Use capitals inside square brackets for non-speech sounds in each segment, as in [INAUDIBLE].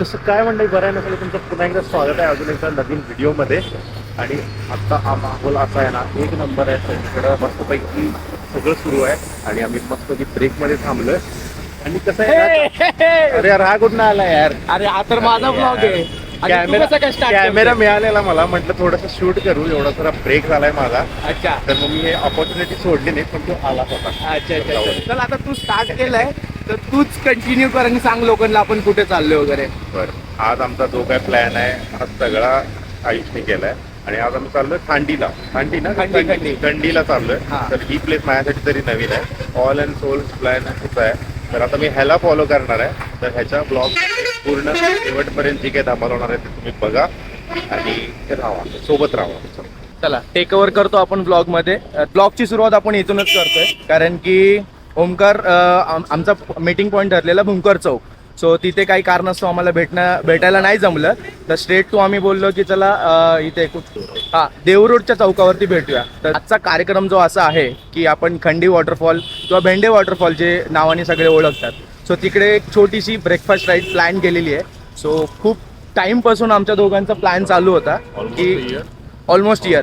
कसं काय म्हणणं बरं आहे नसेल तुमचं पुन्हा एकदा स्वागत आहे अजून एकदा नवीन व्हिडिओमध्ये. आणि आता हा माहोल असा आहे ना एक नंबर आहे सगळीकडं. मस्तपैकी सगळं सुरू आहे. आणि आम्ही मस्तपैकी ब्रेकमध्ये थांबलोय. आणि कसं आहे अरे यार हा कुठं आला यार? अरे हा तर माझा ब्लॉग आहे. कॅमेरा? मिळालेला मला. म्हटलं थोडस शूट करू. एवढा जरा ब्रेक झालाय माझा. अच्छा. तर मग मी हे ऑपॉर्च्युनिटी सोडली नाही पण तो आला होता. अच्छा अच्छा अच्छा. चल आता तू स्टार्ट केलंय. तर तूच कंटिन्यू कर आणि सांग लोकांना आपण कुठे चाललोय वगैरे. बरं. आज आमचा जो काय प्लॅन आहे हा सगळा आयुषने केलाय. आणि आज आम्ही चाललोय खांडीला. खांडी ना? खांडी. खंडीला चाललोय. हा. तर ही प्लेस माझ्यासाठी तरी नवीन आहे. ऑल अँड सोल प्लॅन आहे. तर आता मी ह्याला फॉलो करणार आहे. तर ह्याच्या ब्लॉग पूर्ण शेवटपर्यंत जी काही धमाल होणार आहे ते तुम्ही बघा. आणि राहा. सोबत राहा. चला टेक ओव्हर करतो आपण ब्लॉगमध्ये. ब्लॉगची सुरुवात आपण इथूनच करतोय. कारण की ओमकार आम- आमचा मीटिंग पॉईंट ठरलेला भुंकर चौक. सो तिथे काही कारणास्तव आम्हाला भेटणं भेटायला नाही जमलं. तर स्ट्रेट टू आम्ही बोललो की चला अं, इथे हा देवरोडच्या चौकावरती भेटूया. तर आजचा कार्यक्रम जो असा आहे की आपण खंडी वॉटरफॉल किंवा भेंडे वॉटरफॉल जे नावाने सगळे ओळखतात. सो तिकडे एक छोटीशी ब्रेकफास्ट राईड प्लॅन केलेली आहे. सो खूप टाईमपासून आमच्या दोघांचा प्लॅन चालू होता की ऑलमोस्ट इयर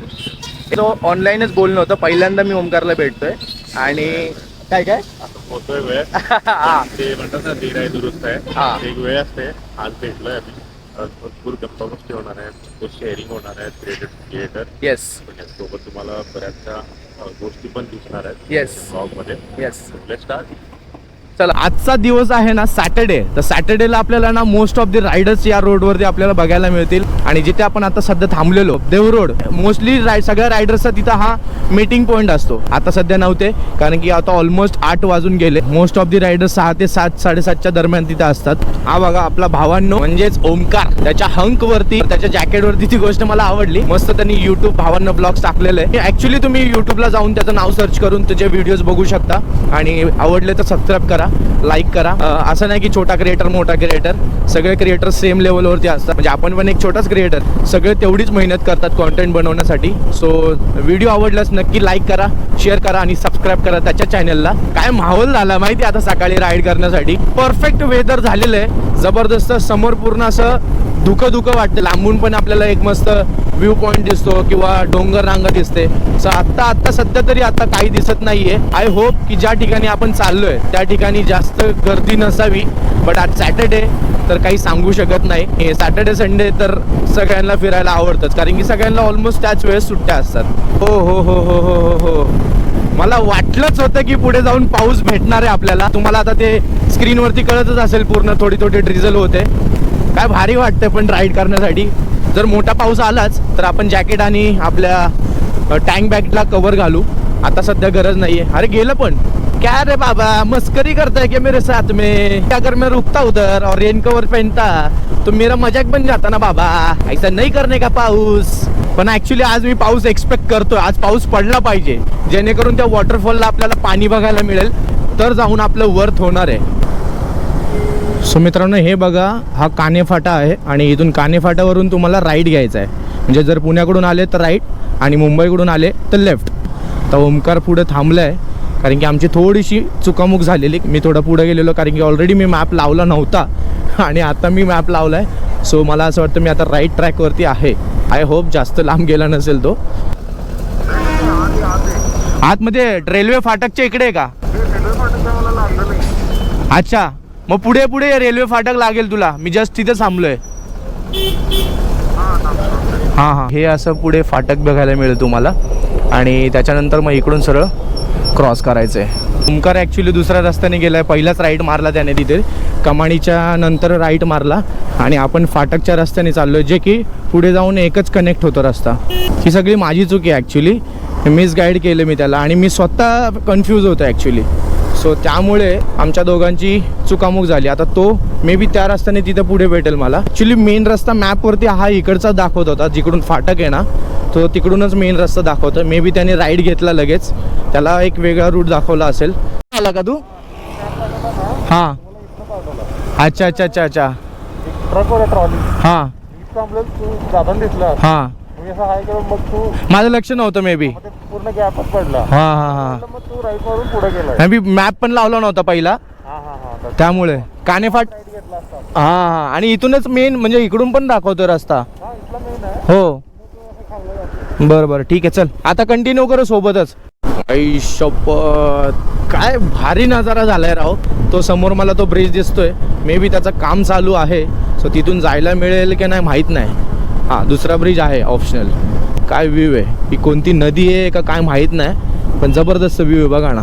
तो ऑनलाईनच बोलणं होतं. पहिल्यांदा मी ओमकारला भेटतोय. आणि काय काय? आता होतोय वेळ. [LAUGHS] हा. ते म्हणतात ना दीड आहे दुरुस्त हा. आहे एक वेळ असते. आज भेटलोय आम्ही. आज भरपूर गप्पा गोष्टी होणार आहेत. शेअरिंग होणार आहे क्रिएटर क्रिएटर येस सोबत तुम्हाला बऱ्याचशा अ, गोष्टी पण दिसणार आहेत. Yes. ब्लॉगमध्ये. येस लेट स्टार्ट चला. आजचा दिवस आहे ना सॅटर्डे तर सॅटर्डेला आपल्याला ना मोस्ट ऑफ द रायडर्स या रोडवरती आपल्याला बघायला मिळतील. आणि जिथे आपण आता सध्या थांबलेलो देव रोड मोस्टली राय सगळ्या रायडर्सचा तिथं हा मीटिंग पॉईंट असतो. आता सध्या नव्हते कारण की आता ऑलमोस्ट आठ वाजून गेले. मोस्ट ऑफ द रायडर्स सहा ते सात साडेसातच्या दरम्यान तिथे असतात. हा बघा आपला भावांनो म्हणजेच ओमकार. त्याच्या हंक वरती त्याच्या जॅकेट वरती ती गोष्ट मला आवडली. मस्त त्यांनी युट्यूब भावांना ब्लॉग्स टाकलेले. ऍक्च्युली तुम्ही युट्यूबला जाऊन त्याचं नाव सर्च करून त्याचे व्हिडिओज बघू शकता. आणि आवडले तर सबस्क्राईब करा. लाईक करा. असं नाही की छोटा क्रिएटर मोठा क्रिएटर सगळे क्रिएटर सेम लेवलवरती असतात. म्हणजे आपण पण एक छोटाच क्रिएटर सगळे तेवढीच मेहनत करतात कॉन्टेंट बनवण्यासाठी. सो व्हिडिओ आवडल्यास नक्की लाईक करा शेअर करा आणि सबस्क्राईब करा त्याच्या चॅनलला काय माहोल झाला माहिती आता सकाळी राईड करण्यासाठी. परफेक्ट वेदर झालेलं आहे. जबरदस्त समोर पूर्ण असं धुकं धुकं वाटतं. लांबून पण आपल्याला एक मस्त व्ह्यू पॉईंट दिसतो किंवा डोंगर रांगा दिसते. सो आत्ता आत्ता सध्या तरी आता काही दिसत नाहीये. आय होप की ज्या ठिकाणी आपण चाललोय त्या ठिकाणी जास्त गर्दी नसावी. बट आज सॅटर्डे तर काही सांगू शकत नाही. हे सॅटर्डे संडे तर सगळ्यांना फिरायला आवडतंच. कारण की सगळ्यांना ऑलमोस्ट त्याच वेळेस सुट्ट्या असतात. हो हो हो हो हो हो हो. मला वाटलंच होतं की पुढे जाऊन पाऊस भेटणार आहे आपल्याला. तुम्हाला आता ते स्क्रीनवरती कळतच असेल पूर्ण थोडी थोडी ड्रिझल होते. काय भारी वाटतं पण राईड करण्यासाठी. जर मोठा पाऊस आलाच तर आपण जॅकेट आणि आपल्या टँक बॅगला कवर घालू. आता सध्या गरज नाहीये. अरे गेलं पण. क्या रे बाबा मस्करी करता है क्या मेरे साथ में? क्या अगर मैं रुकता उधर और रेन कवर पहनता? तो मेरा मजाक बन जाता ना बाबा. ऐसा नहीं करने का पाऊस. पण ऍक्च्युली आज मी पाऊस एक्सपेक्ट करतोय. आज पाऊस पडला पाहिजे. जेणेकरून त्या वॉटरफॉलला आपल्याला पाणी बघायला मिळेल. तर जाऊन आपलं वर्थ होणार आहे. सो मित्रांनो हे बघा हा कानेफाटा आहे आणि इथून कानेफाटावरून तुम्हाला राईट घ्यायचा आहे. म्हणजे जर पुण्याकडून आले तर राईट आणि मुंबईकडून आले तर लेफ्ट तर ओमकार पुढे थांबलं आहे कारण की आमची थोडीशी चुकामुक झालेली. मी थोडं पुढे गेलेलो कारण की ऑलरेडी मी मॅप लावला नव्हता. आणि आता मी मॅप लावला आहे सो मला असं वाटतं मी आता राईट ट्रॅकवरती आहे. आय होप जास्त लांब गेला नसेल तो. आतमध्ये रेल्वे फाटकच्या इकडे आहे का? अच्छा. मग पुढे पुढे रेल्वे फाटक लागेल तुला. मी जस्ट तिथे थांबलोय. हां हां. हे असं पुढे फाटक बघायला मिळेल तुम्हाला. आणि त्याच्यानंतर मग इकडून सरळ क्रॉस करायचं आहे ओमकार ॲक्च्युली दुसऱ्या रस्त्याने गेलाय. पहिलाच राईट मारला त्याने तिथे. कमाणीच्या नंतर राईट मारला. आणि आपण फाटकच्या रस्त्याने चाललोय जे की पुढे जाऊन एकच कनेक्ट होतो रस्ता. ही सगळी माझी चुकी आहे ॲक्च्युली मिस गाईड केलं मी त्याला. आणि मी स्वतः कन्फ्यूज होतो ॲक्च्युली सो त्यामुळे आमच्या दोघांची चुकामुक झाली. आता तो मे बी त्या रस्त्याने तिथे पुढे भेटेल मला. ॲक्च्युली मेन रस्ता मॅपवरती हा इकडचा दाखवत होता जिकडून फाटक आहे ना तो तिकडूनच मेन रस्ता दाखवतो मे बी त्याने राईड घेतला लगेच. त्याला एक वेगळा रूट दाखवला असेल. आला का तू? हां. अच्छा अच्छा अच्छा अच्छा. हां. हां. माझं लक्ष नव्हतं मे बी पूर्ण गॅपच पडला हां हां हां. मग तू राईट मारून पुढे गेलाय मी मॅप पण लावला नव्हता पहिला. हा हा हा त्यामुळे. कानेफाट हा हा आणि इथूनच मेन म्हणजे इकडून पण दाखवतो रस्ता. हो बरं बरं. ठीक आहे चल. आता कंटिन्यू करू सोबतच. आई शपथ काय भारी नजारा झालाय राव. तो समोर मला तो ब्रिज दिसतोय. मे बी त्याचं काम चालू आहे. सो तिथून जायला मिळेल की नाही माहीत नाही. हां दुसरा ब्रिज आहे ऑप्शनल काय व्ह्यू आहे? ही कोणती नदी आहे का काय माहीत नाही पण जबरदस्त व्ह्यू आहे बघा ना.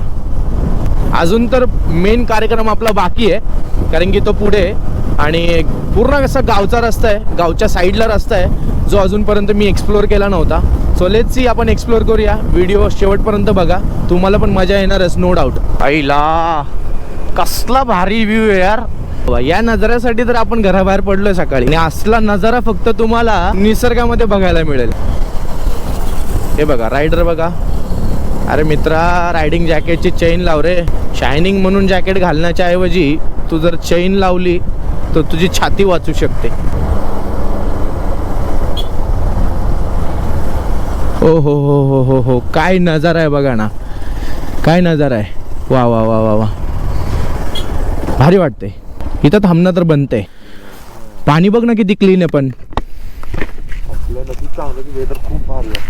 अजून तर मेन कार्यक्रम आपला बाकी आहे कारण की तो पुढे. आणि पूर्ण कसा गावचा रस्ता आहे गावच्या साईडला रस्ता आहे जो अजूनपर्यंत मी एक्सप्लोअर केला नव्हता. सो लेट्स सी आपण एक्सप्लोअर करूया. व्हिडिओ शेवटपर्यंत बघा. तुम्हाला पण मजा येणारच नो डाऊट आईला कसला भारी व्ह्यू आहे यार. या नजाऱ्यासाठी तर आपण घराबाहेर पडलोय सकाळी. आणि असला नजारा फक्त तुम्हाला निसर्गामध्ये बघायला मिळेल. हे बघा रायडर बघा. अरे मित्रा रायडिंग जॅकेटची चेन लाव रे. शायनिंग म्हणून जॅकेट घालण्याच्या ऐवजी तू जर चेन लावली तर तुझी छाती वाचू शकते. ओ हो हो हो हो हो. काय नजारा आहे बघा ना. काय नजारा आहे. वा वा वा वा वा. भारी वाटते इथं थांबणं तर बनते पाणी बघ ना किती क्लीन आहे पण वेदर खूप भारी आहे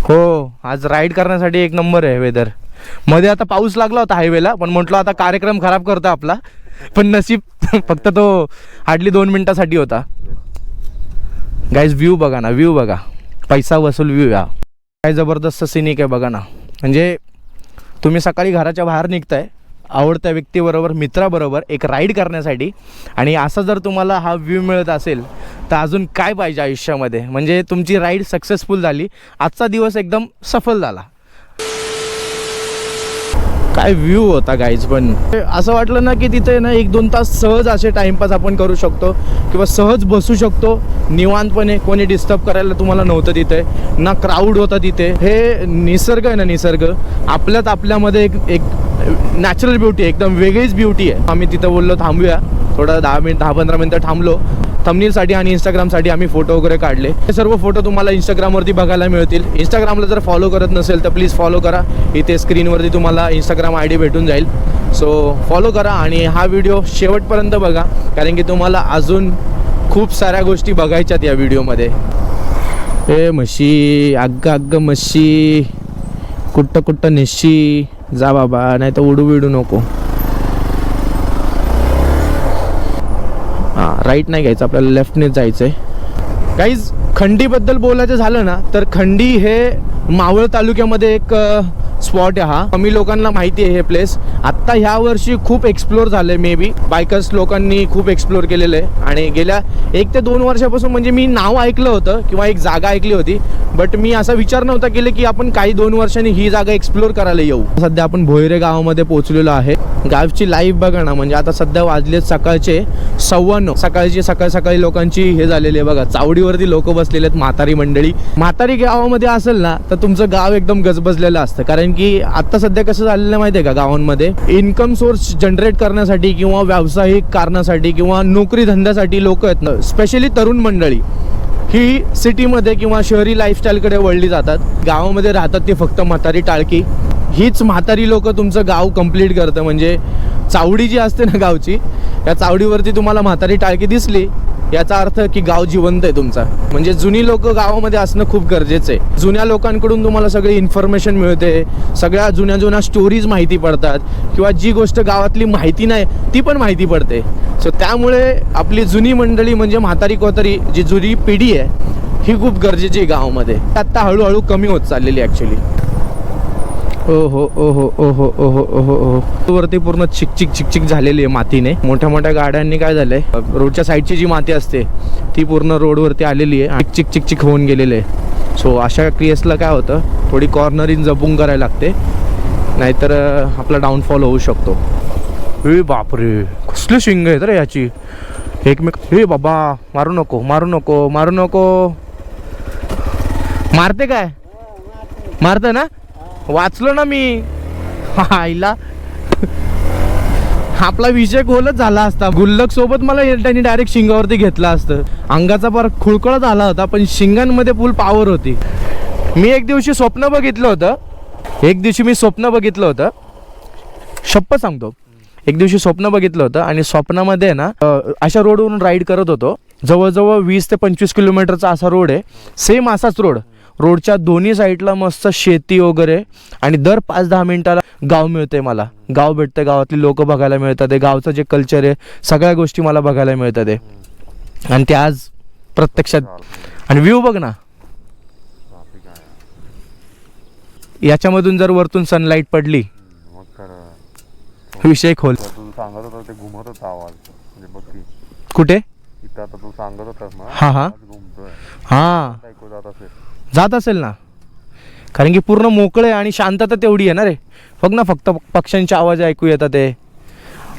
हो आज राईड करण्यासाठी एक नंबर आहे वेदरमध्ये आता पाऊस लागला होता हायवेला पण म्हटलं आता कार्यक्रम खराब करतो आपला. पण नशीब [LAUGHS] फक्त तो हार्डली दोन मिनिटासाठी होता. गाईज व्ह्यू बघा ना व्ह्यू बघा. पैसा वसूल व्ह्यू या. काय जबरदस्त सिनिक आहे बघा ना. म्हणजे तुम्ही सकाळी घराच्या बाहेर निघताय आवडत्या व्यक्तीबरोबर मित्राबरोबर एक राईड करण्यासाठी. आणि असा जर तुम्हाला हा व्ह्यू मिळत असेल तर अजून काय पाहिजे आयुष्यामध्ये? म्हणजे तुमची राईड सक्सेसफुल झाली आजचा दिवस एकदम सफल झाला. काय व्ह्यू होता गाईज पण? असं वाटलं ना की तिथे ना एक दोन तास सहज असे टाइमपास आपण करू शकतो किंवा सहज बसू शकतो. निवांतपणे कोणी डिस्टर्ब करायला तुम्हाला नव्हतं तिथे ना क्राऊड होता तिथे. हे निसर्ग आहे ना निसर्ग. आपल्यात आपल्यामध्ये एक एक नॅचरल ब्युटी आहे एकदम वेगळीच ब्युटी आहे. आम्ही तिथं बोललो थांबूया. थोडं दहा मिनिट दहा पंधरा मिनटं थांबलो. थमनीलसाठी आणि इंस्टाग्रामसाठी आम्ही फोटो वगैरे काढले. हे सर्व फोटो तुम्हाला इंस्टाग्रामवरती बघायला मिळतील. इंस्टाग्रामला जर फॉलो करत नसेल तर प्लीज फॉलो करा. इथे स्क्रीनवरती तुम्हाला इंस्टाग्राम आय डी भेटून जाईल. सो फॉलो करा आणि हा व्हिडिओ शेवटपर्यंत बघा. कारण की तुम्हाला अजून खूप साऱ्या गोष्टी बघायच्यात या व्हिडिओमध्ये ए म्हशी अग्ग अग्ग म्हशी कुट्ट कुट्ट नेशी जा बाबा नाही तर उडू बिडू नको. हां राईट नाही घ्यायचं आपल्याला लेफ्टनेच जायचं आहे काहीच खंडीबद्दल बोलायचं झालं ना तर खंडी हे मावळ तालुक्यामध्ये एक स्पॉट आहे हा. कमी लोकांना माहिती आहे हे प्लेस आत्ता ह्या वर्षी खूप एक्सप्लोर झालं मे बी बायकर्स लोकांनी खूप एक्सप्लोर केलेलं आहे. आणि गेल्या एक ते दोन वर्षापासून म्हणजे मी नाव ऐकलं होतं किंवा एक जागा ऐकली होती. बट मी असा विचार नव्हता केला की आपण काही दोन वर्षांनी ही जागा एक्सप्लोर करायला येऊ. सध्या आपण भोयरे गावामध्ये पोहोचलेलो आहे. गावची लाईफ बघा ना म्हणजे आता सध्या वाजले सकाळचे सव्वा सकाळची सकाळ सकाळी लोकांची हे झालेली आहे बघा. चावडीवरती लोक बसलेले आहेत म्हातारी मंडळी. म्हातारी गावामध्ये असेल ना तर तुमचं गाव एकदम गजबजलेलं असतं. कारण की आता सध्या कसं झालेलं माहिती आहे का गावांमध्ये? इन्कम सोर्स जनरेट करण्यासाठी किंवा व्यावसायिक कारणासाठी किंवा नोकरी धंद्यासाठी लोक आहेत ना स्पेशली तरुण मंडळी ही सिटीमध्ये किंवा शहरी लाईफस्टाईलकडे वळली जातात. गावामध्ये राहतात ती फक्त म्हातारी टाळकी. हीच म्हातारी लोक तुमचं गाव कंप्लीट करतं. म्हणजे चावडी जी असते ना गावची या चावडीवरती तुम्हाला म्हातारी टाळकी दिसली याचा अर्थ की गाव जिवंत आहे तुमचा. म्हणजे जुनी लोक गावामध्ये असणं खूप गरजेचं आहे. जुन्या लोकांकडून तुम्हाला सगळी इन्फॉर्मेशन मिळते सगळ्या जुन्या जुन्या स्टोरीज माहिती पडतात किंवा जी गोष्ट गावातली माहिती नाही ती पण माहिती पडते. सो त्यामुळे आपली जुनी मंडळी म्हणजे म्हातारी कोतारी जी जुनी पिढी आहे ही खूप गरजेची आहे गावामध्ये. आत्ता हळूहळू कमी होत चाललेली ॲक्च्युली ओ हो ओ हो ओ हो ओ हो ओ हो वरती पूर्ण चिकचिक चिकचिक झालेली आहे मातीने. मोठ्या मोठ्या गाड्यांनी काय झालंय? रोडच्या साईडची जी माती असते ती पूर्ण रोडवरती आलेली आहे आणि चिक चिक चिक होऊन गेलेले आहे. सो अशा क्रियेसला काय होतं? थोडी कॉर्नरिंग जपून करायला लागते. नाहीतर आपला डाऊनफॉल होऊ शकतो. ए बापरे कसली शिंग आहेत रे याची? एकमेक हे बाबा मारू नको मारू नको मारू नको. मारते काय? मारतं ना? वाचलो ना मी. आईला. आपला विषय गोलच झाला असता. गुल्लक सोबत मला त्यांनी डायरेक्ट शिंगावरती घेतला असतं. अंगाचा फार खुळखळत झाला होता पण शिंगांमध्ये फुल पावर होती. मी एक दिवशी स्वप्न बघितलं होतं. एक दिवशी मी स्वप्न बघितलं होतं. शप्प सांगतो. एक दिवशी स्वप्न बघितलं होतं आणि स्वप्नामध्ये ना अशा रोडवरून राईड करत होतो. जवळजवळ वीस ते पंचवीस किलोमीटरचा असा रोड आहे. सेम असाच रोड रोडच्या दोन्ही साईडला मस्त शेती वगैरे. आणि दर पाच दहा मिनिटाला गाव मिळते मला. गाव भेटतं गावातली लोक बघायला मिळतात ते गावचं जे कल्चर आहे सगळ्या गोष्टी मला बघायला मिळतात ते आणि ते आज प्रत्यक्षात आणि व्ह्यू बघ ना. याच्यामधून जर वरतून सनलाईट पडली विषय खोल. सांगत होता ते घुमत होता आवाज. म्हणजे कुठे? आता तू सांगत होतास ना हा, हा. हा. ऐकू जात असेल. जात असेल ना. कारण की पूर्ण मोकळे आणि शांतता तेवढी आहे ना रे. बघ ना फक्त पक्ष्यांचे आवाज ऐकू येतात ते.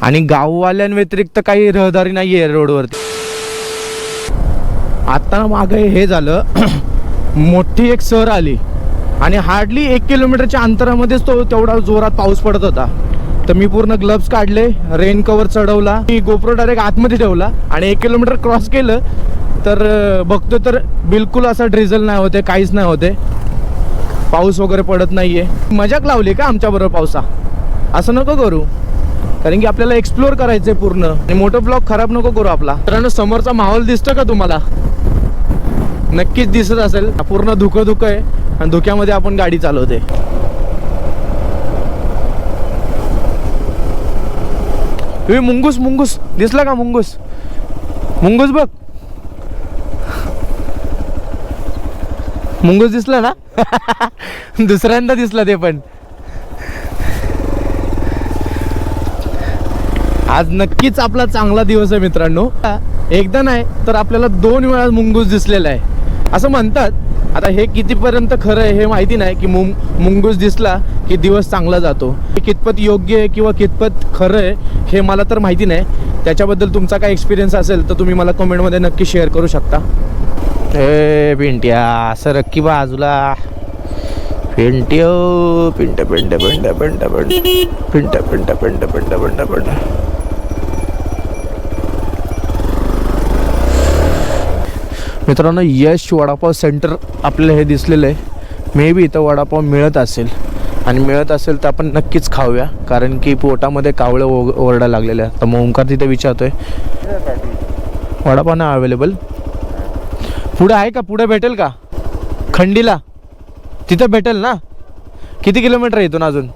आणि गाववाल्यांव्यतिरिक्त काही रहदारी नाही आहे रोडवरती. आता मागे हे झालं. [CLEARS THROAT] मोठी एक सर आली. आणि हार्डली एक किलोमीटरच्या अंतरामध्येच तो तेवढा जोरात पाऊस पडत होता. तर मी पूर्ण ग्लव्स काढले रेन कवर चढवला. मी गोप्रो डायरेक्ट आतमध्ये ठेवला आणि एक किलोमीटर क्रॉस केलं. तर बघतो तर बिलकुल असं ड्रिझल नाही होते काहीच नाही होते. पाऊस वगैरे पडत नाहीये. मजाक लावली का आमच्या बरोबर पावसा? असं नको करू. कारण की आपल्याला एक्सप्लोर करायचंय पूर्ण. आणि मोठं ब्लॉग खराब नको करू आपला. मित्रांनो समोरचा माहोल दिसतो का तुम्हाला? नक्कीच दिसत असेल. पूर्ण धुकं धुकं आहे. आणि धुक्यामध्ये आपण गाडी चालवते. मुंगूस मुंगूस. दिसला का मुंगूस? मुंगूस बघ. मुंगूस दिसला ना? [LAUGHS] दुसऱ्यांदा दिसला ते पण. आज नक्कीच आपला चांगला दिवस आहे मित्रांनो. एकदा नाही तर आपल्याला दोन वेळा मुंगूस दिसलेला आहे. असं म्हणतात आता हे कितीपर्यंत खरं आहे हे माहिती नाही की मुंग मुंगूस दिसला की दिवस चांगला जातो. हे कितपत योग्य आहे किंवा कितपत खरं आहे हे मला तर माहिती नाही. त्याच्याबद्दल तुमचा काय एक्सपिरियन्स असेल तर तुम्ही मला कमेंटमध्ये नक्की शेअर करू शकता. ए पिंट्या असं रक्की बाजूला. पिंट्यो पिंट पिंट पिंट पिंट पिंट. पिंट पिंट पिंट पिंट पिंट पिंट. मित्रांनो यश वडापाव सेंटर आपल्याला हे दिसलेलं आहे. मे बी इथं वडापाव मिळत असेल. आणि मिळत असेल तर आपण नक्कीच खाऊया. कारण की पोटामध्ये कावळं ओग ओरडा लागलेलं आहे तर मग ओंकार तिथे विचारतोय. वडापाव नाही अवेलेबल पुढे आहे का? पुढे भेटेल का? खंडीला. तिथं भेटेल ना? किती किलोमीटर आहे इथून अजून?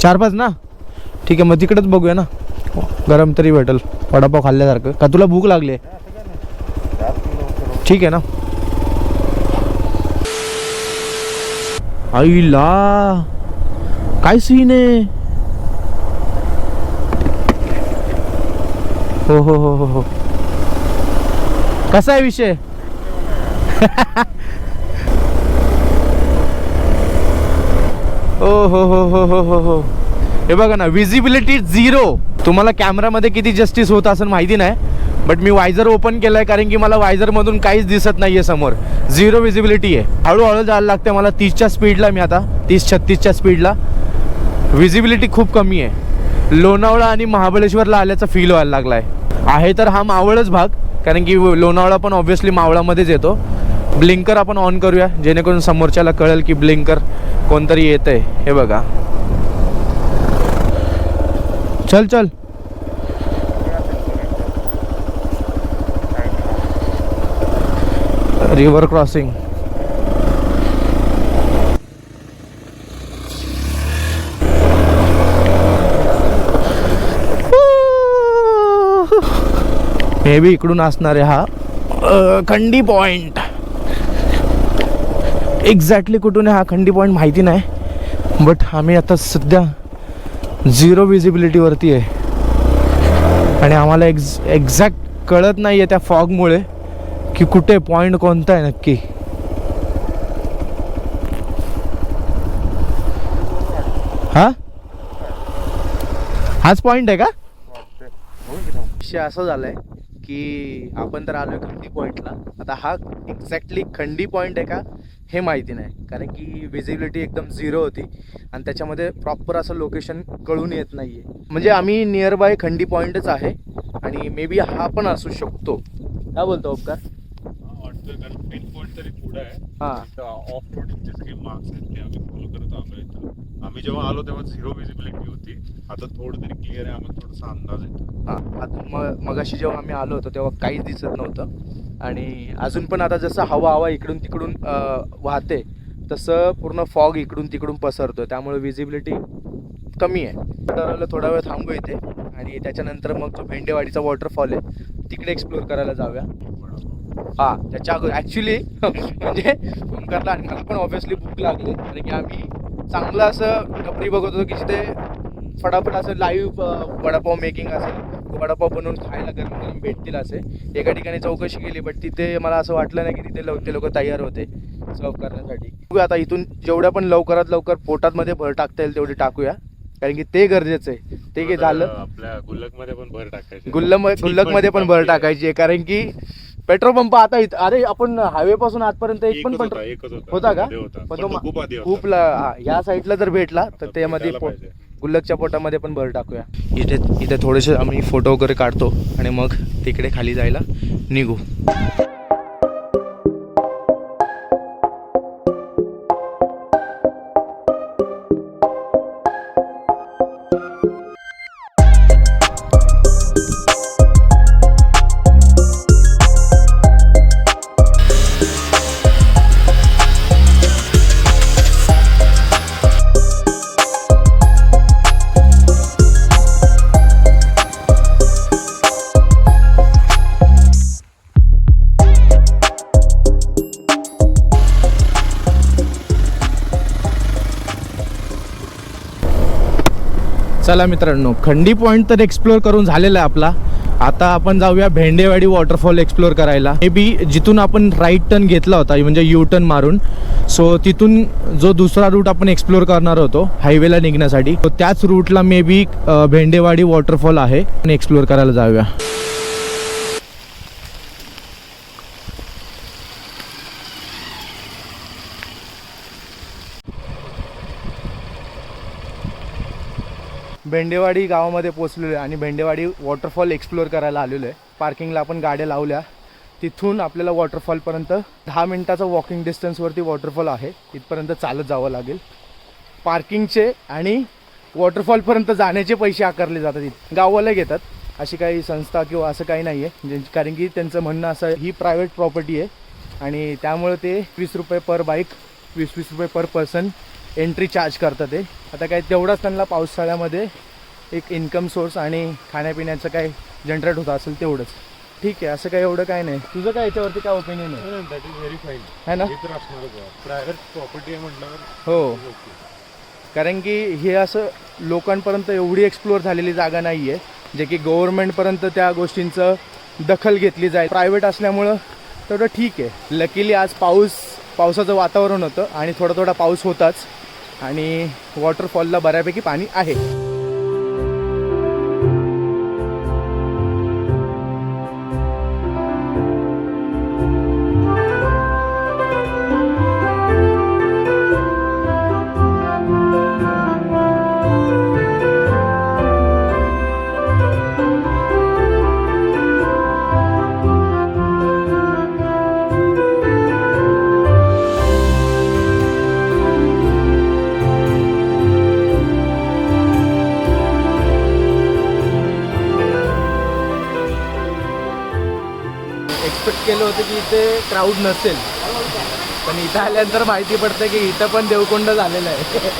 चार पाच ना? ठीक आहे मग तिकडेच बघूया ना. गरम तरी भेटेल. वडापाव खाल्ल्यासारखं. का तुला भूक लागली आहे? ठीक आहे ना? आईला. काय सीन आहे? हो हो हो हो हो. कसा आहे विषय? ओ हो हो हो हो हो हो. हे बघा ना विजिबिलिटी झिरो तुम्हाला कॅमेरामध्ये किती जस्टिस होत असं माहिती नाही बट मी वायझर ओपन केलं आहे कारण की मला वायझरमधून काहीच दिसत नाही आहे समोर. झिरो विजिबिलिटी आहे. हळूहळू जायला लागते मला तीसच्या स्पीडला मी आता तीस छत्तीसच्या स्पीडला विजिबिलिटी खूप कमी आहे. लोणावळा आणि महाबळेश्वरला आल्याचा फील व्हायला लागला आहे तर हा मावळच भाग. कारण की लोणावळा पण ऑब्व्हियसली मावळामध्येच येतो. ब्लिंकर आपण ऑन करूया जेणेकरून समोरच्याला कळेल की ब्लिंकर कोणतरी येत आहे हे बघा. चल चल. रिव्हर क्रॉसिंग मे बी इकडून असणार आहे हा खंडी पॉइंट. एक्झॅक्टली कुठून आहे हा खंडी पॉईंट माहिती नाही बट आम्ही आता सध्या झिरो विजिबिलिटीवरती आहे. आणि आम्हाला एक्झ एक्झॅक्ट कळत नाही आहे त्या फॉगमुळे की कुठे पॉईंट कोणता आहे नक्की. हा? हाच पॉईंट आहे का? असं झालाय की आपण तर आलोय खंडी पॉईंटला आता हा एक्झॅक्टली खंडी पॉईंट आहे का हे माहिती नाही. कारण की विजिबिलिटी एकदम झिरो होती. आणि त्याच्यामध्ये प्रॉपर असं लोकेशन कळून येत नाही आहे म्हणजे आम्ही नियर बाय खंडी पॉईंटच आहे. आणि मे बी हा पण असू शकतो. काय बोलतो उपकार करतोय कारण मेन पॉईंट तरी पुढे आहे. हा. ऑफ रोडिंगचे सगळे मार्क्स आहेत ते आम्ही फॉलो करत आलोय इथं. आम्ही जेव्हा आलो तेव्हा झिरो विजिबिलिटी होती. आता थोडं तरी क्लिअर आहे आम्हाला थोडासा अंदाज येतो हा. आता मग मगाशी जेव्हा आम्ही आलो होतो तेव्हा काहीच दिसत नव्हतं. आणि अजून पण आता जसं हवा हवा इकडून तिकडून अं, वाहते तसं पूर्ण फॉग इकडून तिकडून पसरतो त्यामुळे विजिबिलिटी कमी आहे. ठरवलं थोडा वेळ थांबू इथे आणि त्याच्यानंतर मग जो भेंडेवाडीचा वॉटरफॉल आहे तिकडे एक्सप्लोर करायला जाऊया. हा त्याच्या अगोदर. ॲक्च्युली [LAUGHS] म्हणजे ओंकारला आणि मला पण ऑब्व्हियसली भूक लागली. कारण की आम्ही चांगलं असं टपरी बघत होतो की जिथे फटाफट असं लाईव्ह वडापाव मेकिंग असेल वडापाव बनवून खायला गरम गरम भेटतील असे. एका ठिकाणी चौकशी केली बट तिथे मला असं वाटलं नाही की तिथे लव ते लोक तयार होते सर्व करण्यासाठी. आता इथून जेवढ्या पण लवकरात लवकर पोटात मध्ये भर टाकता येईल तेवढी टाकूया. कारण की ते गरजेचं आहे. ते की झालं. आपल्या गुल्लकमध्ये पण भर टाकायचे. गुल्लकमध्ये पण भर [LAUGHS] टाकायची आहे. कारण की पेट्रोल पंप आता इथं अरे आपण हायवे पासून आजपर्यंत एक पण एकच होता एकच होता होता का मध्ये होता. पण पण तो तो मा- खूप आधी होता. खूप ला- हा, या साईडला जर भेटला तर तर त्यामध्ये भेटायला पो- पाहिजे. गुल्लकच्या पोटामध्ये पण भर टाकूया इथे इथे थोडेसे आम्ही फोटो वगैरे काढतो आणि मग तिकडे खाली जायला निघू चला मित्रांनो खंडी पॉईंट तर एक्सप्लोर करून झालेला आहे आपला. आता आपण जाऊया भेंडेवाडी वॉटरफॉल एक्सप्लोर करायला. मे बी जिथून आपण राईट टर्न घेतला होता म्हणजे यू टर्न मारून. सो तिथून जो दुसरा रूट आपण एक्सप्लोर करणार होतो हायवेला निघण्यासाठी. तो त्याच रूटला मे बी भेंडेवाडी वॉटरफॉल आहे. एक्सप्लोअर एक्सप्लोर करायला जाऊया. भेंडेवाडी गावामध्ये पोचलेलो आहे आणि भेंडेवाडी वॉटरफॉल एक्सप्लोअर करायला आलेलो आहे. पार्किंगला आपण गाड्या लावल्या. तिथून आपल्याला वॉटरफॉलपर्यंत दहा मिनटाचं वॉकिंग डिस्टन्सवरती वॉटरफॉल आहे. तिथपर्यंत चालत जावं लागेल. पार्किंगचे आणि वॉटरफॉलपर्यंत जाण्याचे पैसे आकारले जातात इथे. गाववाले घेतात. अशी काही संस्था किंवा असं काही नाही आहे म्हणजे कारण की त्यांचं म्हणणं असं ही प्रायव्हेट प्रॉपर्टी आहे. आणि त्यामुळे ते वीस रुपये पर बाईक वीस वीस रुपये पर पर्सन एंट्री चार्ज करतात ते. आता काय तेवढाच त्यांना पावसाळ्यामध्ये एक इन्कम सोर्स आणि खाण्यापिण्याचं काय जनरेट होत असेल तेवढंच. ठीक आहे असं काय एवढं काय नाही. तुझं काय याच्यावरती काय ओपिनियन आहे? दॅट इज व्हेरी फाईन है ना? प्रायव्हेट प्रॉपर्टी आहे म्हटल्यावर हो. कारण की हे असं लोकांपर्यंत एवढी एक्सप्लोअर झालेली जागा नाही आहे जे की गव्हर्नमेंटपर्यंत त्या गोष्टींचं दखल घेतली जाईल. प्रायव्हेट असल्यामुळं तेवढं ठीक आहे. लकीली आज पाऊस पावसाचं वातावरण होतं आणि थोडा थोडा पाऊस होताच. आणि वॉटरफॉलला बऱ्यापैकी पाणी आहे. एक्सपेक्ट केलं होतं की इथे क्राऊड नसेल. पण इथं आल्यानंतर माहिती पडतं की इथं पण देवकुंड झालेलं आहे.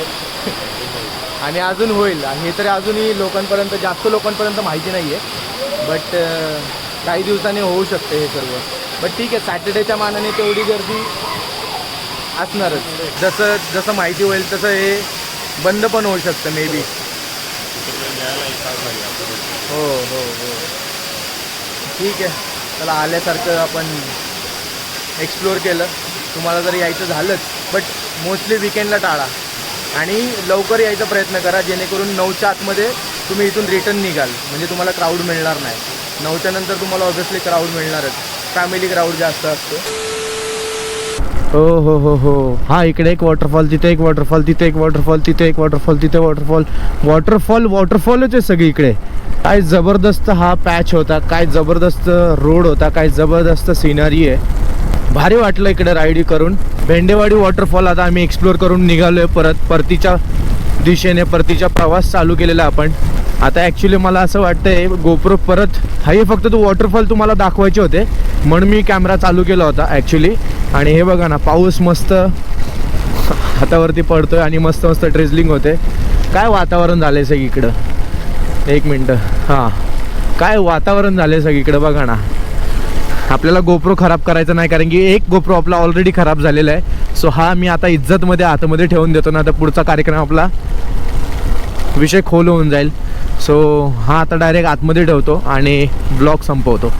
[LAUGHS] आणि अजून होईल. आणि हे तरी अजूनही लोकांपर्यंत जास्त लोकांपर्यंत माहिती नाही आहे बट काही दिवसांनी होऊ शकते हे सर्व. बट ठीक आहे सॅटर्डेच्या मानाने तेवढी गर्दी असणारच. जसं जसं माहिती होईल तसं हे बंद पण होऊ शकतं मे बी हो हो हो. ठीक आहे. त्याला आल्यासारखं आपण एक्सप्लोअर केलं. तुम्हाला जर यायचं झालंच बट मोस्टली विकेंडला टाळा. आणि लवकर यायचा प्रयत्न करा जेणेकरून नऊच्या आतमध्ये तुम्ही इथून रिटर्न निघाल. म्हणजे तुम्हाला क्राऊड मिळणार नाही. नऊच्या नंतर तुम्हाला ऑब्व्हियसली क्राऊड मिळणारच. फॅमिली क्राऊड जास्त असतो. हो हो हो हो. हा इकडे एक वॉटरफॉल तिथे एक वॉटरफॉल तिथे एक वॉटरफॉल तिथे एक वॉटरफॉल तिथे वॉटरफॉल वॉटरफॉल वॉटरफॉलच आहे सगळीकडे काय जबरदस्त हा पॅच होता काय जबरदस्त रोड होता काय जबरदस्त सिनरी आहे. भारी वाटलं इकडे राईड करून. भेंडेवाडी वॉटरफॉल आता आम्ही एक्सप्लोर करून निघालो आहे परत. परतीच्या दिशेने परतीचा प्रवास चालू केलेला आपण. आता ॲक्च्युली मला असं वाटतंय गोप्रो परत हे फक्त तो वॉटरफॉल तुम्हाला दाखवायचे होते. म्हणून मी कॅमेरा चालू केला होता ॲक्च्युली आणि हे बघा ना पाऊस मस्त हातावरती पडतोय आणि मस्त मस्त ड्रेझलिंग होते. काय वातावरण झालंय सगळीकडं? एक मिनटं. हां. काय वातावरण झालंय सगळीकडं बघा ना. आपल्याला गोप्रो खराब करायचा नाही कारण की एक गोप्रो आपला ऑलरेडी खराब झालेला आहे. सो हा मी आता इज्जतमध्ये आतमध्ये ठेवून देतो ना आता पुढचा कार्यक्रम आपला विषय खोल होऊन जाईल. सो हा आता डायरेक्ट आतमध्ये ठेवतो आणि ब्लॉग संपवतो.